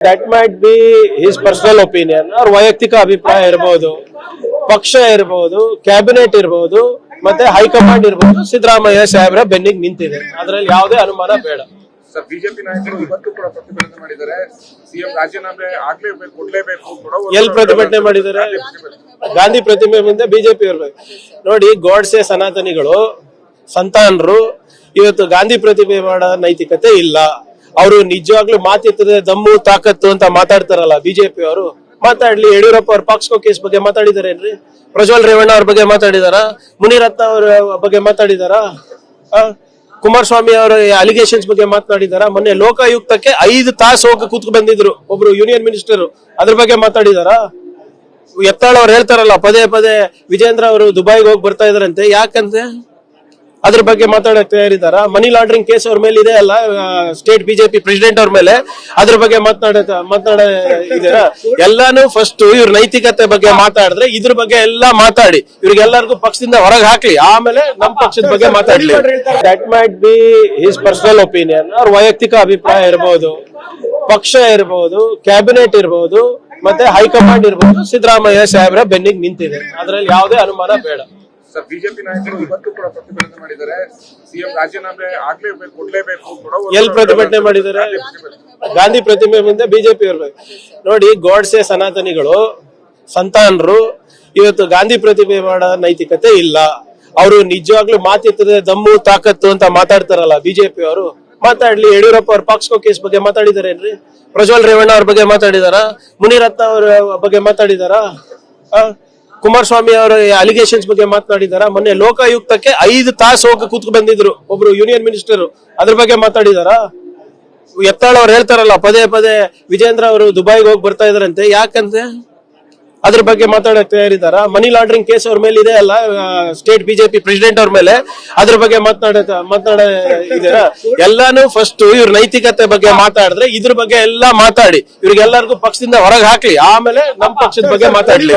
That might be his personal opinion ಅವ್ರ ವೈಯಕ್ತಿಕ ಅಭಿಪ್ರಾಯ ಇರಬಹುದು ಪಕ್ಷ ಇರಬಹುದು ಕ್ಯಾಬಿನೆಟ್ ಇರಬಹುದು ಮತ್ತೆ ಹೈಕಮಾಂಡ್ ಇರಬಹುದು ಸಿದ್ದರಾಮಯ್ಯ ಸಾಹೇಬ್ರ ಬೆನ್ನಿಗೆ ನಿಂತಿದೆ. ಅದರಲ್ಲಿ ಯಾವುದೇ ಅನುಮಾನ ಬೇಡ. ಸರ್ ಬಿಜೆಪಿ ನಾಯಕರು ಇವತ್ತು ಕೂಡ ಪ್ರತಿಭಟನೆ ಮಾಡಿದ್ದಾರೆ. ಸಿಎಂ ರಾಜೀನಾಮೆ ಆಗ್ಲೇಬೇಕು ಕೊಡ್ಲೇಬೇಕು ಕೊಡೋ- ಎಲ್ಲಿ ಪ್ರತಿಭಟನೆ ಮಾಡಿದ್ದಾರೆ? ಗಾಂಧಿ ಪ್ರತಿಮೆ ಮುಂದೆ ಬಿಜೆಪಿ ಇರ್ಬೇಕು ನೋಡಿ ಗೋಡ್ಸೆ ಸನಾತನಿಗಳು ಸಂತಾನರು ಇವತ್ತು ಗಾಂಧಿ ಪ್ರತಿಮೆ ಮಾಡೋ ನೈತಿಕತೆ ಇಲ್ಲ. ಅವರು ನಿಜವಾಗ್ಲೂ ಮಾತಿರ್ತದೆ ದಮ್ಮು, ತಾಕತ್ತು ಅಂತ ಮಾತಾಡ್ತಾರಲ್ಲ ಬಿಜೆಪಿ ಅವರು. ಮಾತಾಡ್ಲಿ, ಯಡಿಯೂರಪ್ಪ ಅವ್ರ ಪಾಕ್ಸ್ಕೋ ಕೇಸ್ ಬಗ್ಗೆ ಮಾತಾಡಿದಾರೇನ್ರಿ? ಪ್ರಜ್ವಲ್ ರೇವಣ್ಣ ಅವ್ರ ಬಗ್ಗೆ ಮಾತಾಡಿದಾರ? ಮುನಿರತ್ನ ಅವ್ರ ಬಗ್ಗೆ ಮಾತಾಡಿದಾರ? ಕುಮಾರಸ್ವಾಮಿ ಅವರ ಅಲಿಗೇಷನ್ಸ್ ಬಗ್ಗೆ ಮಾತನಾಡಿದಾರ? ಮೊನ್ನೆ ಲೋಕಾಯುಕ್ತಕ್ಕೆ ಐದು ತಾಸು ಹೋಗಿ ಕೂತ್ಕೊ ಬಂದಿದ್ರು ಒಬ್ರು ಯೂನಿಯನ್ ಮಿನಿಸ್ಟರ್ ಅದ್ರ ಬಗ್ಗೆ ಮಾತಾಡಿದಾರ? ಎತ್ತಾಳ ಅವ್ರು ಹೇಳ್ತಾರಲ್ಲ, ಪದೇ ಪದೇ ವಿಜೇಂದ್ರ ಅವರು ದುಬೈಗೆ ಹೋಗಿ ಬರ್ತಾ ಇದಾರಂತೆ. ಯಾಕಂತೆ? ಅದ್ರ ಬಗ್ಗೆ ಮಾತಾಡಕ್ ತಯಾರಿದಾರ? ಮನಿ ಲಾಂಡ್ರಿಂಗ್ ಕೇಸ್ ಅವ್ರ ಮೇಲೆ ಇದೆ ಅಲ್ಲ ಸ್ಟೇಟ್ ಬಿಜೆಪಿ ಪ್ರೆಸಿಡೆಂಟ್ ಅವ್ರ ಮೇಲೆ. ಅದ್ರ ಬಗ್ಗೆ ಮಾತನಾಡ ಮಾತನಾಡ ಇದೀರಾ ಎಲ್ಲಾನು ಫಸ್ಟ್ ಇವ್ರ ನೈತಿಕತೆ ಬಗ್ಗೆ ಮಾತಾಡಿದ್ರೆ ಇದ್ರ ಬಗ್ಗೆ ಎಲ್ಲಾ ಮಾತಾಡಿ. ಇವ್ರಿಗೆಲ್ಲರಿಗೂ ಪಕ್ಷದಿಂದ ಹೊರಗೆ ಹಾಕ್ಲಿ. ಆಮೇಲೆ ನಮ್ ಪಕ್ಷದ ಬಗ್ಗೆ ಮಾತಾಡ್ಲಿ. That might be his personal opinion ಅವ್ರ ವೈಯಕ್ತಿಕ ಅಭಿಪ್ರಾಯ ಇರಬಹುದು ಪಕ್ಷ ಇರಬಹುದು ಕ್ಯಾಬಿನೆಟ್ ಇರಬಹುದು ಮತ್ತೆ ಹೈಕಮಾಂಡ್ ಇರಬಹುದು ಸಿದ್ದರಾಮಯ್ಯ ಸಾಹೇಬ್ರ ಬೆನ್ನಿಗೆ ನಿಂತಿದೆ. ಅದರಲ್ಲಿ ಯಾವುದೇ ಅನುಮಾನ ಬೇಡ. ಸರ್ ಬಿಜೆಪಿ ನಾಯಕರು ಇವತ್ತು ಕೂಡ ಪ್ರತಿಭಟನೆ ಮಾಡಿದ್ದಾರೆ. ಸಿಎಂ ರಾಜೀನಾಮೆ ಆಗ್ಲೇಬೇಕು ಕೊಡ್ಲೇಬೇಕು ಕೊಡೋ- ಎಲ್ಲಿ ಪ್ರತಿಭಟನೆ ಮಾಡಿದ್ದಾರೆ? ಗಾಂಧಿ ಪ್ರತಿಮೆ ಮುಂದೆ ಬಿಜೆಪಿ ಇರ್ಬೇಕು ನೋಡಿ ಗೋಡ್ಸೆ ಸನಾತನಿಗಳು ಸಂತಾನರು ಇವತ್ತು ಗಾಂಧಿ ಪ್ರತಿಮೆ ಮಾಡೋ ನೈತಿಕತೆ ಇಲ್ಲ. ಅವರು ನಿಜವಾಗ್ಲೂ ಮಾತಿರ್ತದೆ ದಮ್ಮು ತಾಕತ್ತು ಅಂತ ಮಾತಾಡ್ತಾರಲ್ಲ ಬಿಜೆಪಿ ಅವರು. ಮಾತಾಡ್ಲಿ ಯಡಿಯೂರಪ್ಪ ಅವ್ರ ಪಾಕ್ಸ್ಕೋ ಕೇಸ್ ಬಗ್ಗೆ ಮಾತಾಡಿದಾರೇನ್ರಿ? ಪ್ರಜ್ವಲ್ ರೇವಣ್ಣ ಅವ್ರ ಬಗ್ಗೆ ಮಾತಾಡಿದಾರ? ಮುನಿರತ್ನ ಅವ್ರ ಬಗ್ಗೆ ಮಾತಾಡಿದಾರ? ಆ? ಕುಮಾರಸ್ವಾಮಿ ಅವರ ಅಲಿಗೇಷನ್ಸ್ ಬಗ್ಗೆ ಮಾತನಾಡಿದಾರ? ಮೊನ್ನೆ ಲೋಕಾಯುಕ್ತಕ್ಕೆ ಐದು ತಾಸು ಹೋಗಿ ಕೂತ್ಕೊಂಡು ಬಂದಿದ್ರು ಒಬ್ರು ಯೂನಿಯನ್ ಮಿನಿಸ್ಟರ್ ಅದ್ರ ಬಗ್ಗೆ ಮಾತಾಡಿದಾರ ಎತ್ತಾಳ ಅವ್ರು ಹೇಳ್ತಾರಲ್ಲ, ಪದೇ ಪದೇ ವಿಜೇಂದ್ರ ಅವರು ದುಬೈಗೆ ಹೋಗಿ ಬರ್ತಾ ಇದಾರಂತೆ. ಯಾಕಂತೆ? ಅದ್ರ ಬಗ್ಗೆ ಮಾತಾಡಕ್ ತಯಾರಿದಾರ? ಮನಿ ಲಾಂಡ್ರಿಂಗ್ ಕೇಸ್ ಅವ್ರ ಮೇಲೆ ಇದೆ ಅಲ್ಲ ಸ್ಟೇಟ್ ಬಿಜೆಪಿ ಪ್ರೆಸಿಡೆಂಟ್ ಅವ್ರ ಮೇಲೆ. ಅದ್ರ ಬಗ್ಗೆ ಮಾತನಾಡ ಮಾತನಾಡ ಇದೀರಾ ಎಲ್ಲಾನು ಫಸ್ಟ್ ಇವ್ರ ನೈತಿಕತೆ ಬಗ್ಗೆ ಮಾತಾಡಿದ್ರೆ ಇದ್ರ ಬಗ್ಗೆ ಎಲ್ಲಾ ಮಾತಾಡಿ. ಇವ್ರಿಗೆಲ್ಲರಿಗೂ ಪಕ್ಷದಿಂದ ಹೊರಗೆ ಹಾಕ್ಲಿ. ಆಮೇಲೆ ನಮ್ ಪಕ್ಷದ ಬಗ್ಗೆ ಮಾತಾಡ್ಲಿ.